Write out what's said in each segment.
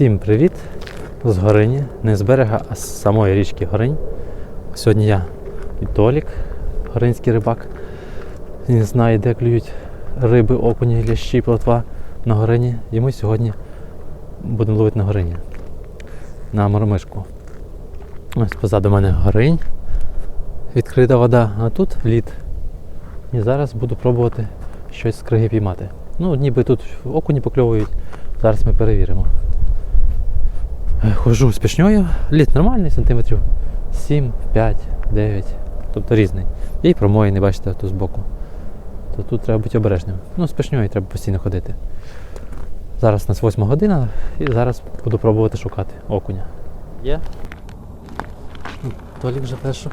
Всім привіт! З Горині, не з берега, а з самої річки Горинь. Сьогодні я і Толік, горинський рибак. Він знає, де клюють риби, окуні, лящі, плотва на горині. І ми сьогодні будемо ловити на горині. На мормишку. Ось позаду мене горинь. Відкрита вода, а тут лід. І зараз буду пробувати щось з криги піймати. Ну, ніби тут окуні покльовують. Зараз ми перевіримо. Е, Хожу з пішньою, лід нормальний, сантиметрів 7, 5, 9, тобто різний. Є й промоїний, бачите, тут збоку. То тут треба бути обережним. Ну, з пішньою треба постійно ходити. Зараз у нас 8 година і зараз буду пробувати шукати окуня. Є? Толік вже першу,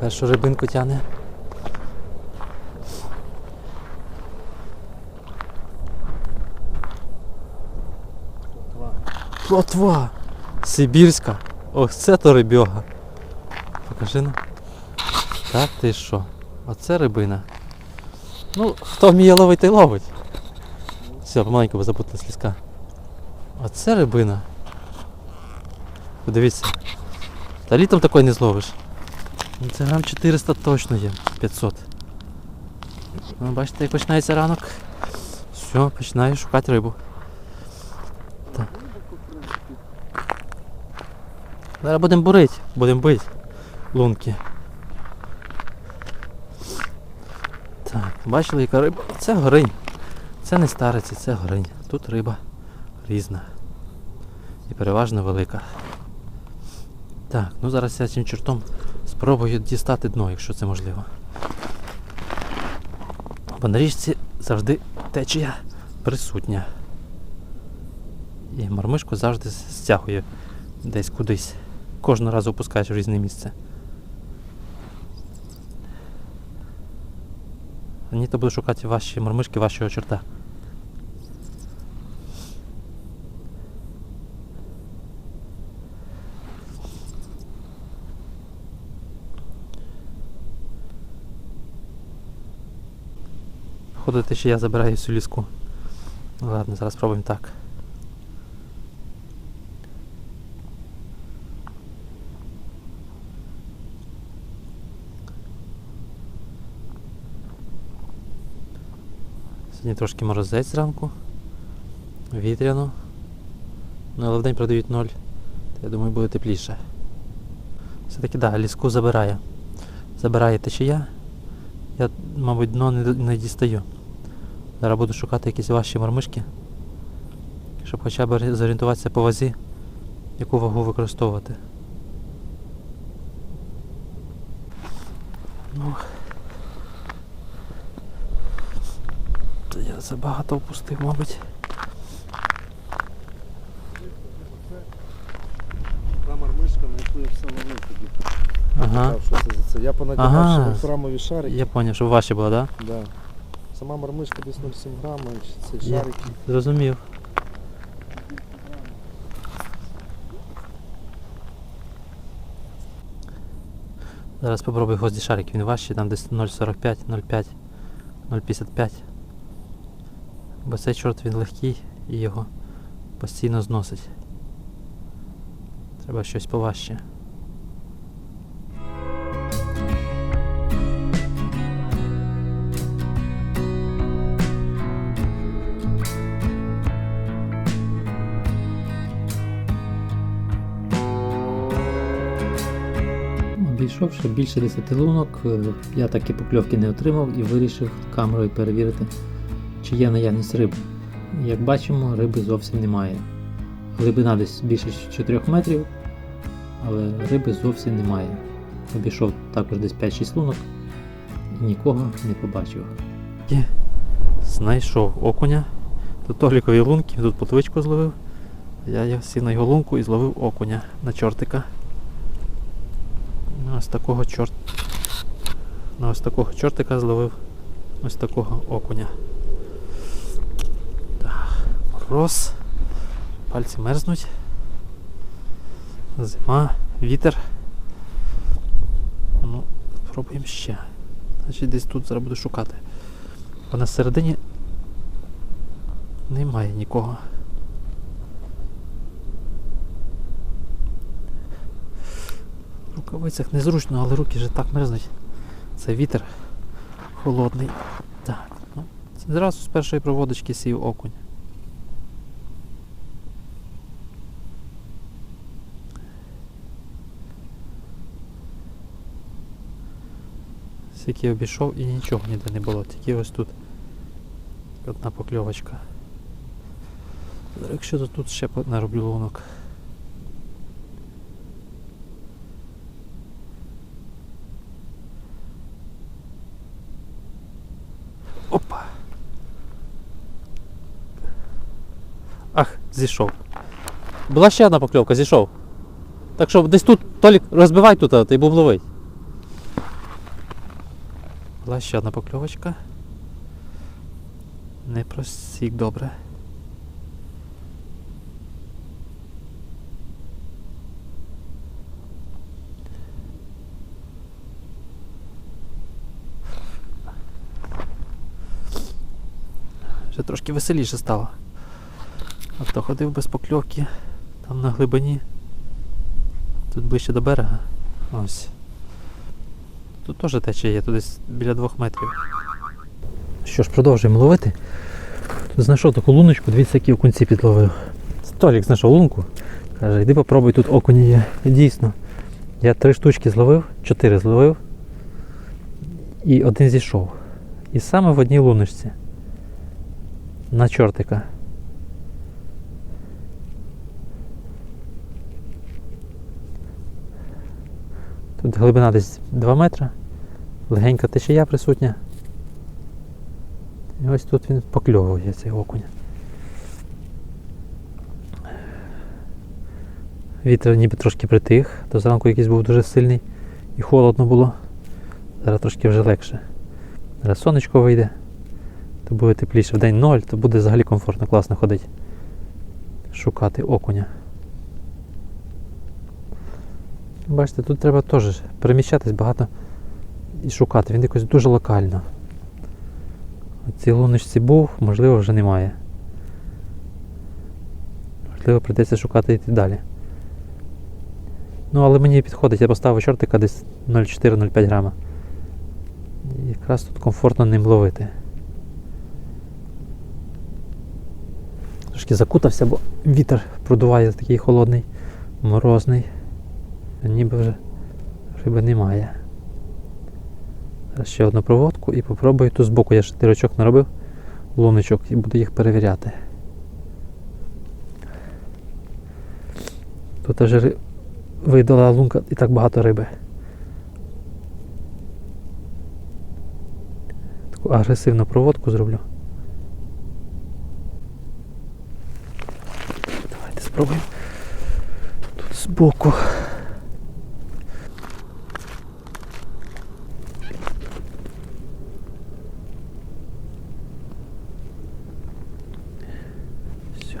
першу рибинку тягне. Плотва! Сибірська! Ох, це то рибьога. Покажи ну. Так ти що? Оце рибина. Ну, хто вміє ловити, ловить. Все, помаленьку бо запутала слізка. Оце рибина. Подивіться. Та літом такої не зловиш. Ну, Це грам 400 точно є. 500. Ну, бачите, як починається ранок. Все, починаю шукати рибу. Зараз будемо бурити, будемо бити лунки. Так, бачили, яка риба? Це горинь. Це не стариці, це горинь. Тут риба різна. І переважно велика. Так, ну зараз я цим чортом спробую дістати дно, якщо це можливо. Бо на річці завжди течія присутня. І мормишку завжди стягує десь кудись. Кожного разу опускаєш в різне місце. Ні, то буду шукати ваші мормишки вашого чорта. Ходити ще я забираю всю ліску. Ладно, зараз спробуємо так. Сьогодні трошки морозець зранку. Вітряно. Ну, але вдень продають ноль. То я думаю, буде тепліше. Все-таки да, ліску забирає. Забирає течія. Я, мабуть, дно не, не дістаю. Зараз буду шукати якісь важчі мормишки. Щоб хоча б зорієнтуватися по вазі, яку вагу використовувати. Ну, то я забагато впустив, мабуть. Та мармишка, на яку я все ловив тоді. Ага. Що це за це. Я понадягав Ага. ще вольфрамові шарики. Я зрозумів, що ваші було, так? Да? Сама мармишка десь 0,7 грама, і це Я- шарики. Зрозумів. Зараз спробую гвозді шарик, він важчий, там десь 0,45, 0,5, 0,55. Бо цей чорт він легкий і його постійно зносить. Треба щось поважче. Обійшовши більше 10 лунок, я таки покльовки не отримав і вирішив камерою перевірити, чи є наявність риби. Як бачимо, риби зовсім немає. Глибина десь більше 4 метрів, але риби зовсім немає. Обійшов також десь 5-6 лунок і нікого не побачив. Знайшов окуня. Тут толікові лунки, тут плотвичку зловив. Я сів на його лунку і зловив окуня на чортика. Ось такого чорт. Ну, ось такого чортика зловив ось такого окуня мороз, пальці мерзнуть, зима, вітер. Ну, Спробуємо ще. Значить десь тут зараз буду шукати. Бо на середині немає нікого. В рукавицях незручно, але руки вже так мерзнуть. Це вітер холодний. Так, ну, Зразу з першої проводочки сів окунь. Скільки обійшов і нічого ніде не було, тільки ось тут одна покльовочка. Зараз Якщо то тут ще нароблю лунок. Опа. Ах, зійшов. Була ще одна покльовка, зійшов. Так що десь тут, Толік, розбивай тут, ти будемо ловити. Була ще одна покльовочка. Не просік добре. Вже трошки веселіше стало. А то ходив без покльовки там на глибині. Тут ближче до берега. Ось. Тут теж течія є, тут десь біля двох метрів. Що ж, продовжуємо ловити. Знайшов таку луночку, дивіться, які окунці підловив. Столік знайшов лунку. Каже, йди попробуй, тут окуні є. І Дійсно. Я три штучки зловив, чотири зловив. І один зійшов. І саме в одній луночці. На чортика. Тут глибина десь 2 метри. Легенька течія присутня. І ось тут він покльовує цей окунь. Вітер ніби трошки притих, то зранку якийсь був дуже сильний і холодно було. Зараз трошки вже легше. Зараз сонечко вийде, то буде тепліше. В день 0, то буде взагалі комфортно, класно ходити. Шукати окуня. Бачите, тут треба теж переміщатись багато і шукати. Він якось дуже локально. Цій луночці був, можливо, вже немає. Можливо, прийдеться шукати йти далі. Ну, але мені підходить, я поставив чортика десь 0,4-0,5 грама. Якраз тут комфортно ним ловити. Трошки закутався, бо вітер продуває такий холодний, морозний. Ніби вже риби немає. Зараз ще одну проводку і попробую ту збоку. Я ще тирочок наробив, луночок, і буду їх перевіряти. Тут ри- видала лунка і так багато риби. Таку агресивну проводку зроблю. Давайте спробуємо. Тут збоку. Все.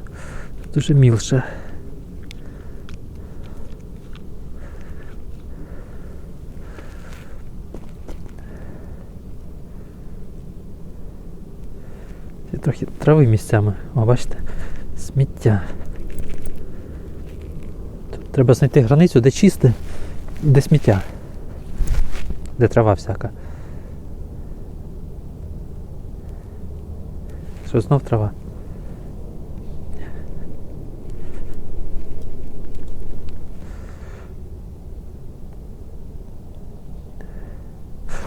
Тут дуже мілше. Є трохи трави місцями. О, бачите? Сміття. Тут треба знайти границю, де чисте, де сміття. Де трава всяка. Що знов трава?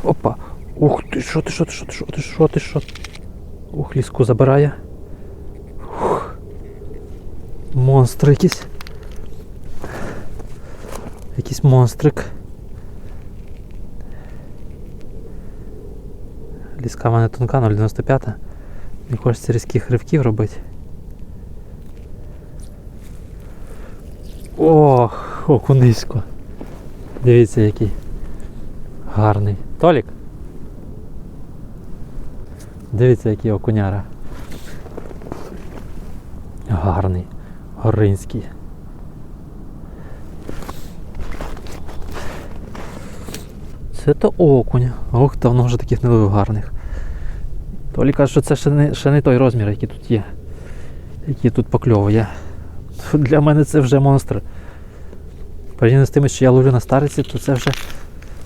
Опа! Ух ти, що ти, що ти, що ти, що ти, що ти, що ти? Ух, ліску забирає. Ух. Монстр якийсь. Якийсь монстрик. Ліска в мене тонка, 0,95. Не хочеться різких ривків робити. Ох, окунисько. Дивіться який. Гарний. Толік? Дивіться, який окуняра. Гарний. Горинський. Це то окунь. Ох, давно вже таких не ловив гарних. Толі каже, що це ще не, ще не той розмір, який тут є. Який тут покльовує. Для мене це вже монстр. Порівняно з тим, що я ловлю на стариці, то це вже,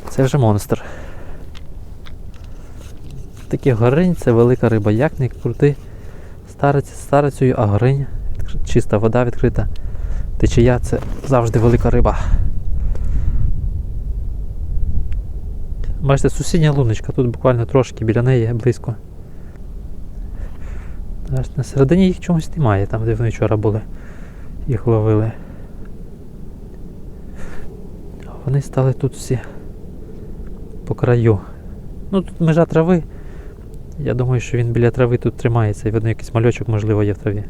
це вже монстр. Такий горинь це велика риба. Як не крути стариць старицею, а горинь, чиста вода відкрита. Течія це завжди велика риба. Бачите, сусідня луночка, тут буквально трошки біля неї близько. На середині їх чомусь немає, там де вони вчора були. Їх ловили. Вони стали тут всі по краю. Ну тут межа трави. Я думаю, що він біля трави тут тримається і видно якийсь мальочок, можливо, є в траві.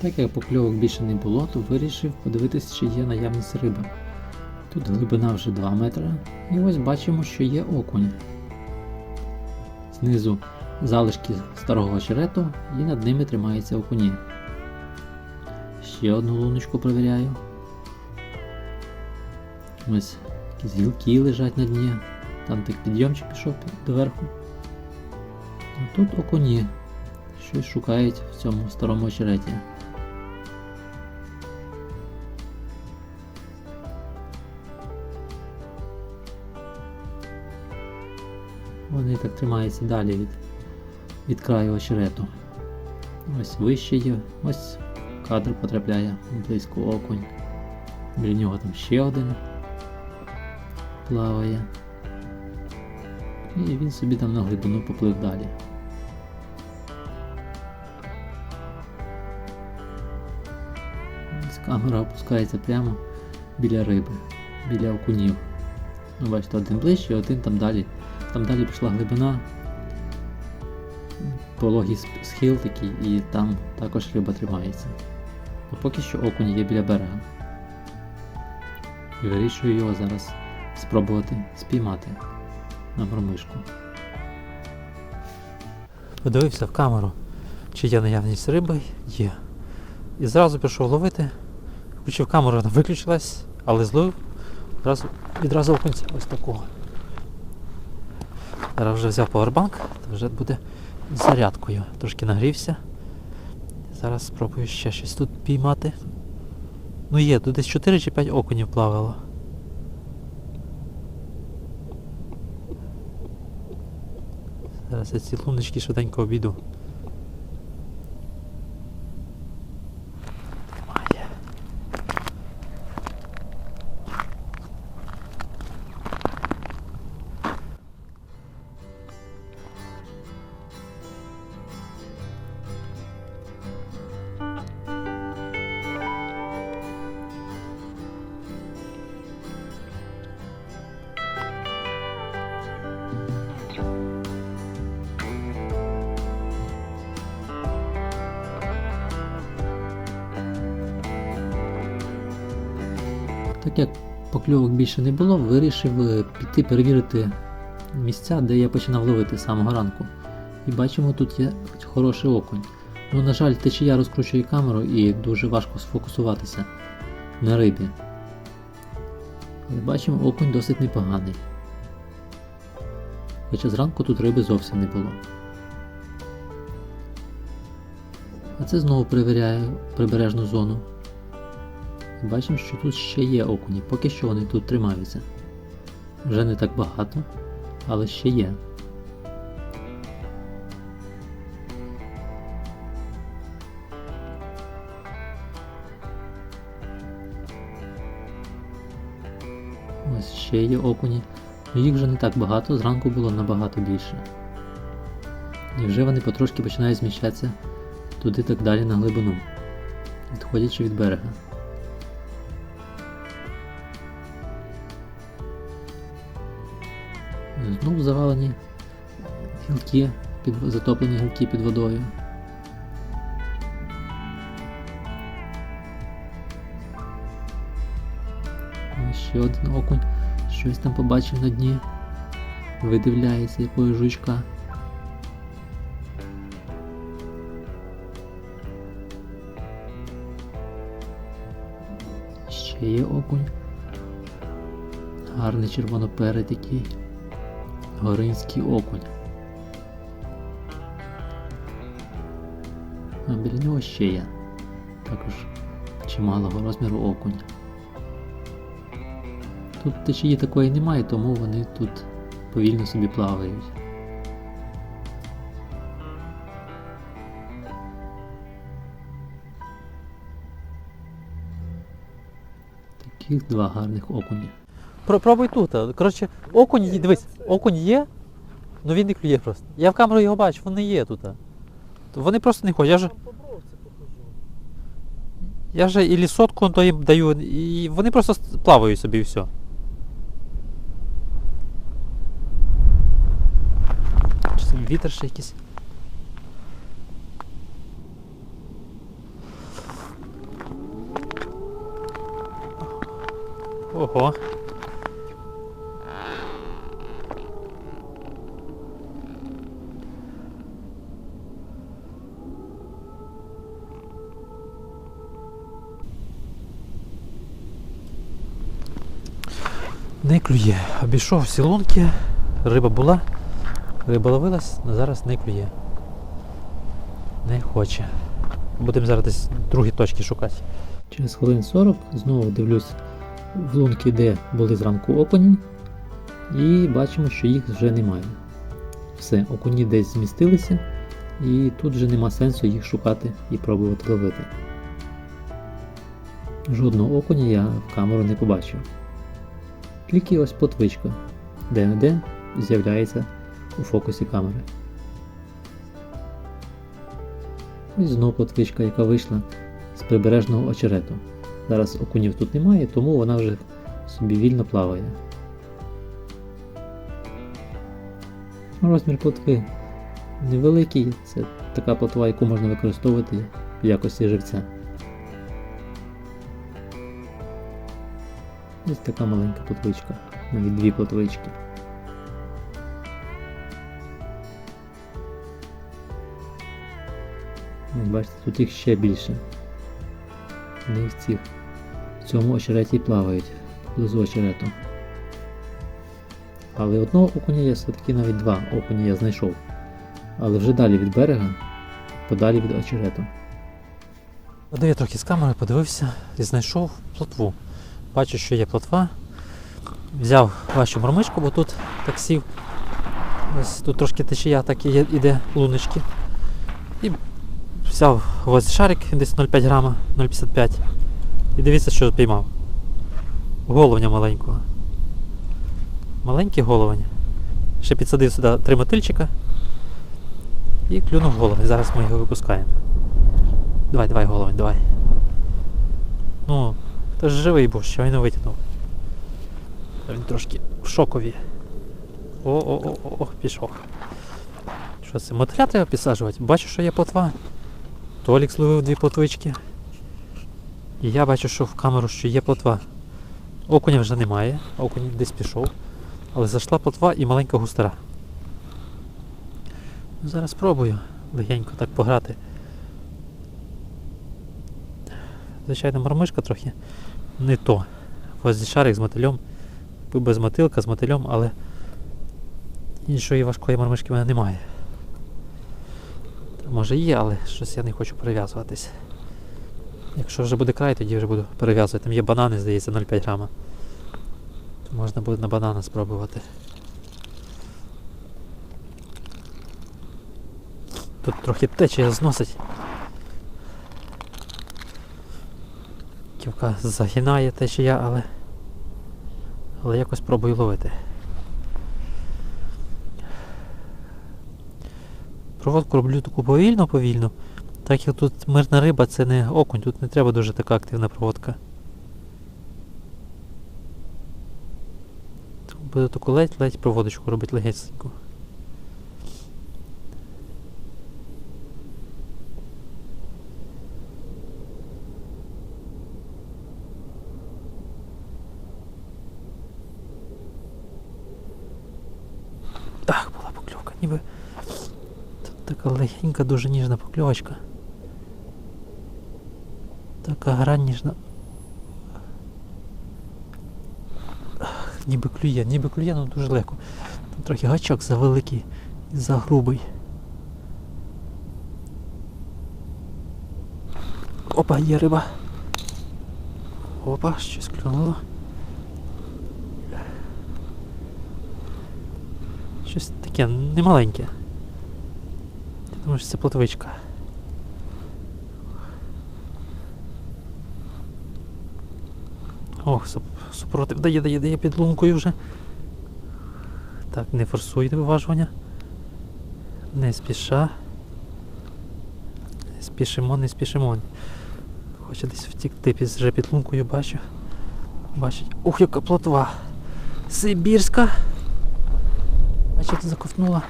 Так як покльовок більше не було, то вирішив подивитися, чи є наявність риби. Тут глибина вже 2 метри, і ось бачимо, що є окунь. Знизу залишки старого очерету і над ними тримаються окуні. Ще одну луночку перевіряю. Ось якісь гілки лежать на дні. Там так підйомчик пішов доверху. А тут окуні. Щось шукають в цьому старому очереті. Так тримаються далі від, від краю очерету. Ось вище є, ось кадр потрапляє близько окунь. Біля нього там ще один плаває. І він собі там на глибину поплив далі. Ось камера опускається прямо біля риби, біля окунів. Ну, бачите, один ближче, один там далі. Там далі пішла глибина, пологий схил такий, і там також риба тримається. Ну, поки що окунь є біля берега. І вирішую його зараз спробувати спіймати на мормишку. Подивився в камеру, чи є наявність риби, є. І зразу пішов ловити. Включив камеру, вона виключилась, але зловив відразу, відразу окунця ось такого. Зараз вже взяв повербанк, то вже буде зарядкою. Трошки нагрівся. Зараз спробую ще щось тут піймати. Ну є, тут десь 4 чи 5 окунів плавало. Зараз я ці луночки швиденько обійду. Покльовок більше не було, вирішив е, піти перевірити місця, де я починав ловити з самого ранку. І бачимо, тут є хороший окунь. Ну, на жаль, течія розкручує камеру і дуже важко сфокусуватися на рибі. Але бачимо, окунь досить непоганий. Хоча зранку тут риби зовсім не було. А це знову перевіряю прибережну зону. Бачимо, що тут ще є окуні, поки що вони тут тримаються. Вже не так багато, але ще є. Ось ще є окуні. Ну, Їх вже не так багато, зранку було набагато більше. І вже вони потрошки починають зміщатися туди так далі на глибину, відходячи від берега. Знову завалені гілки, під, затоплені гілки під водою. Ще один окунь, щось там побачив на дні. Видивляється якогось жучка. Ще є окунь. Гарний червоноперий такий. Горинський окунь. А біля нього ще є. Також чималого розміру окунь. Тут течії такої немає, тому вони тут повільно собі плавають. Таких два гарних окуні. Пробуй тут. Коротше, окунь є, дивись, окунь є, але він не клює просто. Я в камеру його бачу, вони є тут. Вони просто не ходять. Я ж, я ж і лісотку то їм даю, і вони просто плавають собі і все. Чи вітер ще якийсь? Ого. Не клює. Обійшов всі лунки, риба була, риба ловилась, але зараз не клює. Не хоче. Будемо зараз десь другі точки шукати. Через хвилин 40 знову дивлюсь в лунки, де були зранку окуні, і бачимо, що їх вже немає. Все, окуні десь змістилися, і тут вже нема сенсу їх шукати і пробувати ловити. Жодного окуня я в камеру не побачив. Тільки ось плотвичка, де-не-де з'являється у фокусі камери. Ось знову плотвичка, яка вийшла з прибережного очерету. Зараз окунів тут немає, тому вона вже собі вільно плаває. Розмір плотви невеликий, це така плотва, яку можна використовувати в якості живця. Ось така маленька плотвичка, навіть дві плотвички. Ось бачите, тут їх ще більше. Вони в цих в цьому очереті плавають поблизу очерету. Але одного окуня я все-таки навіть два окуня я знайшов. Але вже далі від берега, подалі від очерету. Подаю трохи з камери, подивився і знайшов плотву. Бачу, що є плотва. Взяв вашу мормишку, бо тут так сів. Ось тут трошки течія так і іде луночки. І взяв ось шарик десь 0,5 грама, 0,55. І дивіться, що піймав. Головня маленького. Маленький головень. Ще підсадив сюди три мотильчика. І клюнув головень. Зараз ми його випускаємо. Давай, давай, головень, давай. Ну, ти ж живий був, що він не витягнув. Він трошки в шокові. О-о-о-о, пішов. Що це? Мотиля треба підсаджувати? Бачу, що є плотва. Толік зловив дві плотвички. І я бачу, що в камеру що є плотва. Окуня вже немає, окунь десь пішов. Але зайшла плотва і маленька густера. Ну, Зараз спробую легенько так пограти. Звичайно, мормишка трохи не то. Ось шарик з мотилем. Без мотилка, з мотилем, але іншої важкої мормишки в мене немає. Та, Може є, але щось я не хочу перев'язуватись. Якщо вже буде край, тоді вже буду перев'язувати. Там є банани, здається, 0,5 грама. Можна буде на банана спробувати. Тут трохи течія зносить. Ківка загинає течія, але. Але якось пробую ловити. Проводку роблю таку повільно-повільно. Так як тут мирна риба, це не окунь, тут не треба дуже така активна проводка. Буду таку ледь-ледь проводочку робити легесеньку. Так, була покльовка, ніби. Тут така дуже ніжна покльовочка. Така грань ніжна. ніби клює, ніби клює, але дуже легко. Там трохи гачок завеликий і загрубий. Опа, є риба. Опа, щось клюнуло. Щось таке немаленьке. Думаю, що це плотвичка. Ох, супротив дає, дає, дає під лункою вже. Так, не форсуйте виважування. Не спіша. Не спішимо, не спішимо. Хоче десь втікти під, вже під лункою, бачу. Бачить. Ух, яка плотва. Сибірська. Бачите, заковтнула.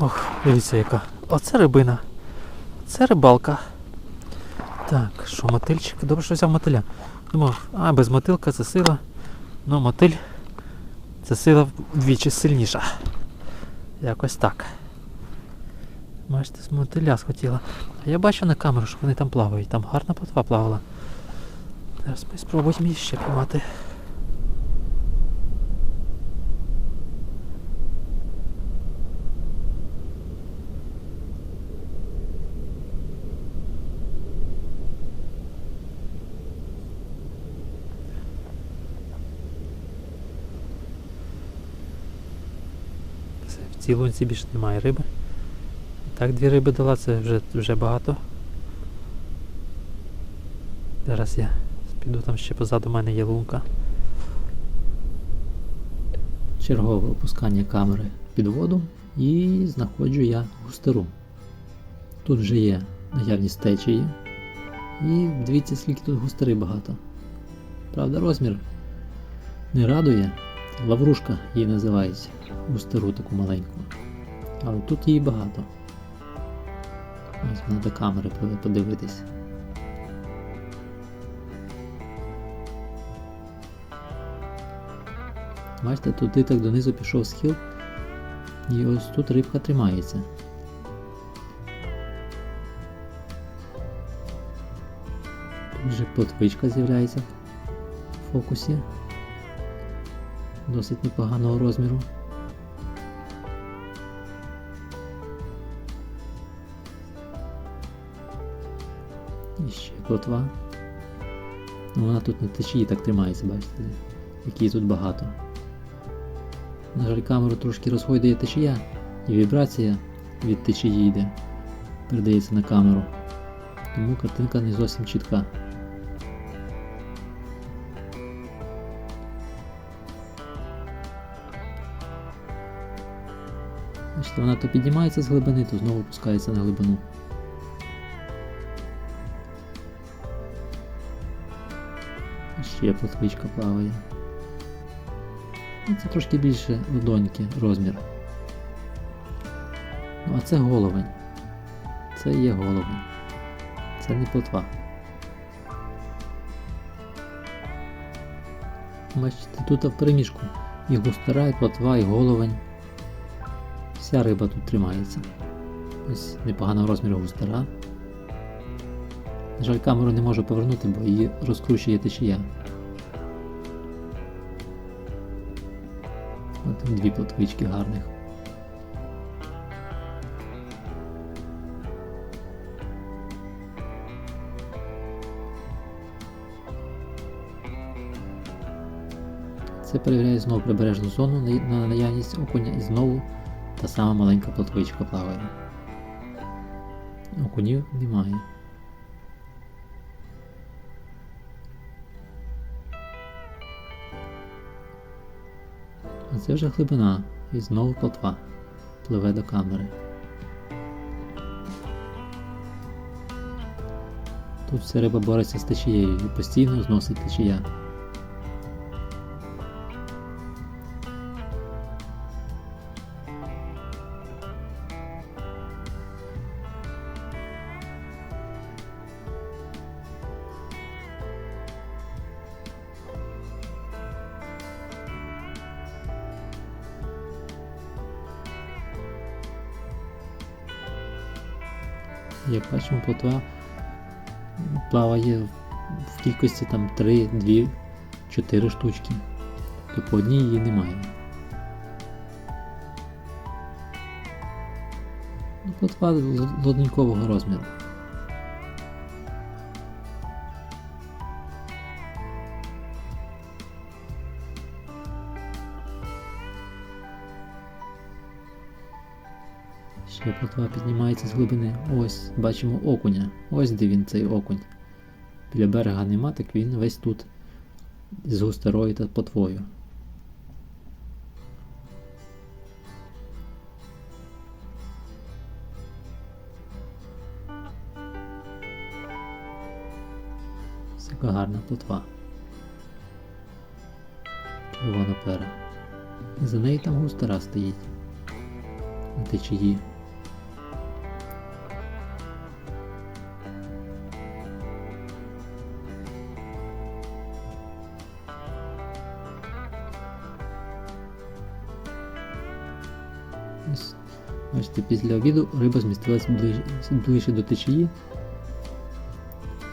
Ох, дивіться яка. Оце рибина. Це рибалка. Так, що мотильчик? Добре, що взяв мотиля. Думав, а без мотилка це сила. Ну, мотиль це сила вдвічі сильніша. Якось так. Бачите, з мотиля схотіла. А я бачу на камеру, що вони там плавають. Там гарна плотва плавала. Зараз ми спробуємо її ще піймати. Все, в цій лунці більше немає риби. Так, дві риби дала, це вже, вже багато. Зараз я піду там ще позаду мене є лунка. Чергове опускання камери під воду і знаходжу я густеру. Тут вже є наявність течії. І дивіться, скільки тут густери багато. Правда, розмір не радує. Лаврушка її називають. Густеру таку маленьку. Але тут її багато. Ось вона до камери подивитись. Бачите, туди так донизу пішов схил. І ось тут рибка тримається. Тут вже плотвичка з'являється в фокусі. Досить непоганого розміру. І ще плотва. Ну, вона тут на течії так тримається, бачите, які тут багато. На жаль, камеру трошки розгойдує течія, і вібрація від течії йде, передається на камеру. Тому картинка не зовсім чітка. Бачите, вона то піднімається з глибини, то знову опускається на глибину. Ще плотвичка плаває. Це трошки більше ладоньки розмір. Ну а це головень. Це є головень. Це не плотва. Бачите, тут в переміжку і густера, і плотва, і головень. Вся риба тут тримається. Ось непоганого розміру густера. На жаль, камеру не можу повернути, бо її розкручує течія. От дві плотвички гарних. Це перевіряє знову прибережну зону на на наявність окуня і знову та сама маленька плотвичка плаває. Окунів немає. А це вже глибина і знову плотва пливе до камери. Тут вся риба бореться з течією і постійно зносить течія. Плотва плаває в кількості там 3, 2, 4 штучки. То по одній її немає. Ну, плотва лодникового розміру. Ще плотва піднімається з глибини. Ось, бачимо окуня. Ось де він цей окунь. Біля берега нема, так він весь тут з густерою та плотвою. Ось Яка гарна плотва. Червона пера. І за нею там густера стоїть. Течії. 12 після обіду риба змістилась ближ, ближче до течії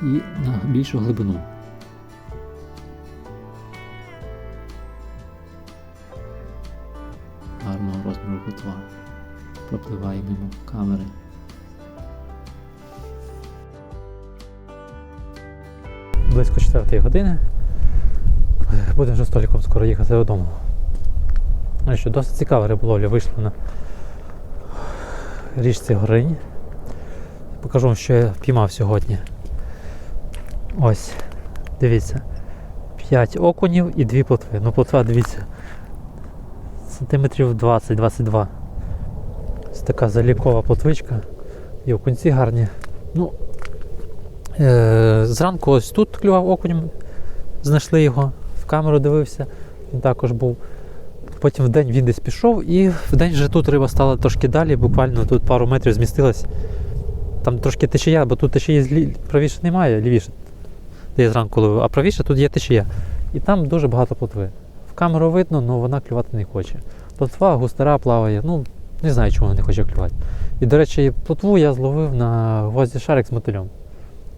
і на більшу глибину. Гарного розміру котва пропливає мимо камери. Близько 4 години. Будемо вже століком скоро їхати додому. Ну що Досить цікаве риболовля вийшла на річці Горинь. Покажу вам, що я піймав сьогодні. Ось, дивіться. 5 окунів і 2 плотви. Ну, плотва, дивіться. Сантиметрів 20-22. Ось така залікова плотвичка. І окунці гарні. Ну, Е, зранку ось тут клював окунем, знайшли його, в камеру дивився, він також був. Потім в день він десь пішов, і в день вже тут риба стала трошки далі, буквально тут пару метрів змістилась. Там трошки течія, бо тут течії правіше немає, лівіше, де я зранку ловив, а правіше тут є течія. І там дуже багато плотви. В камеру видно, але вона клювати не хоче. Плотва густера плаває, ну не знаю, чому вона не хоче клювати. І, до речі, плотву я зловив на гвозді шарик з мотилем.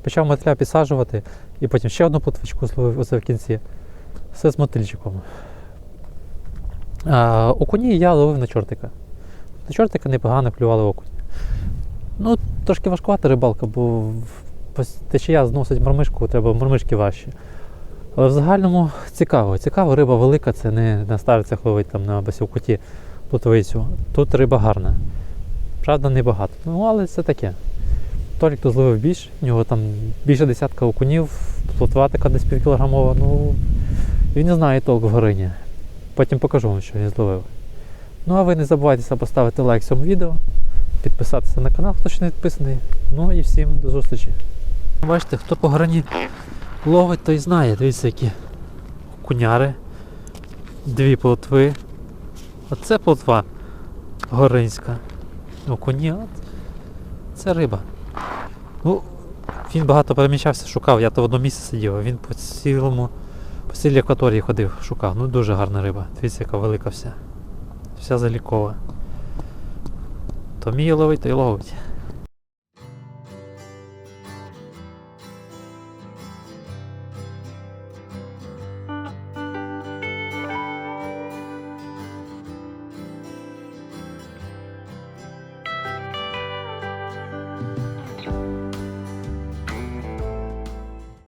Почав мотиля підсаджувати, і потім ще одну плотвичку зловив оце в кінці. Все з мотильчиком. Окуні я ловив на чортика. На чортика непогано клювали окуні. Ну, трошки важкувата рибалка, бо течія зносить мормишку, треба мормишки важчі. Але в загальному цікаво. Цікаво, риба велика, це не на старицях ловить там на басівкуті плотвицю. Тут риба гарна. Правда, небагато. Ну, але це таке. Толік то зловив більше, у нього там більше десятка окунів, плотва така десь півкілограмова. Ну, він не знає толк в горині. Потім покажу вам, що він зловив. Ну а ви не забувайте поставити лайк цьому відео, підписатися на канал, хто ще не підписаний. Ну і всім до зустрічі. Бачите, хто по грані ловить, той знає. Дивіться, які окуняри, дві плотви. Оце плотва горинська. Окуні. Це риба. Ну, він багато переміщався, шукав. Я то в одному місці сидів, а він по цілому, по цілій акваторії ходив, шукав. Ну дуже гарна риба. Дивіться, яка велика вся. Вся залікова. То мій ловить, то й ловить.